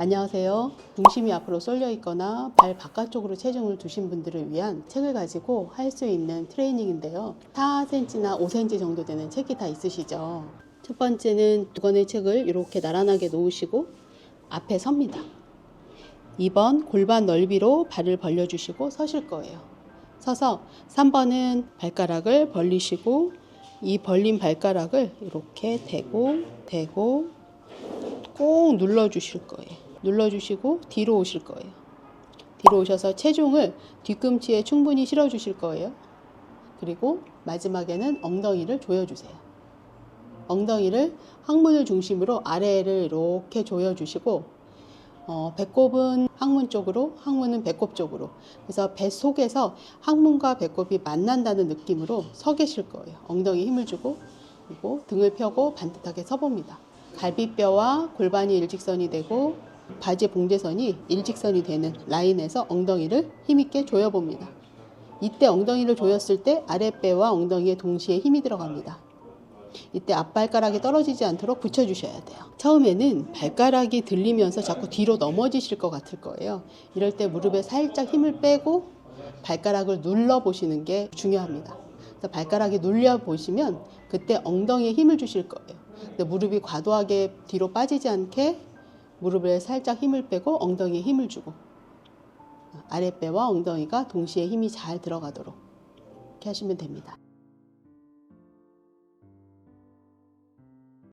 안녕하세요. 중심이 앞으로 쏠려 있거나 발 바깥쪽으로 체중을 두신 분들을 위한 책을 가지고 할 수 있는 트레이닝인데요. 4cm나 5cm 정도 되는 책이 다 있으시죠? 첫 번째는 두 권의 책을 이렇게 나란하게 놓으시고 앞에 섭니다. 2번 골반 넓이로 발을 벌려주시고 서실 거예요. 서서 3번은 발가락을 벌리시고 이 벌린 발가락을 이렇게 대고 대고 꼭 눌러 주실 거예요. 눌러주시고 뒤로 오실 거예요. 뒤로 오셔서 체중을 뒤꿈치에 충분히 실어주실 거예요. 그리고 마지막에는 엉덩이를 조여주세요. 엉덩이를 항문을 중심으로 아래를 이렇게 조여주시고 어, 배꼽은 항문 쪽으로, 항문은 배꼽 쪽으로. 그래서 배 속에서 항문과 배꼽이 만난다는 느낌으로 서 계실 거예요. 엉덩이 힘을 주고, 그리고 등을 펴고 반듯하게 서봅니다. 갈비뼈와 골반이 일직선이 되고, 바지 봉제선이 일직선이 되는 라인에서 엉덩이를 힘있게 조여봅니다. 이때 엉덩이를 조였을 때 아랫배와 엉덩이에 동시에 힘이 들어갑니다. 이때 앞발가락이 떨어지지 않도록 붙여주셔야 돼요. 처음에는 발가락이 들리면서 자꾸 뒤로 넘어지실 것 같을 거예요. 이럴 때 무릎에 살짝 힘을 빼고 발가락을 눌러 보시는 게 중요합니다. 그래서 발가락이 눌려 보시면 그때 엉덩이에 힘을 주실 거예요. 무릎이 과도하게 뒤로 빠지지 않게 무릎에 살짝 힘을 빼고 엉덩이에 힘을 주고 아랫배와 엉덩이가 동시에 힘이 잘 들어가도록 이렇게 하시면 됩니다.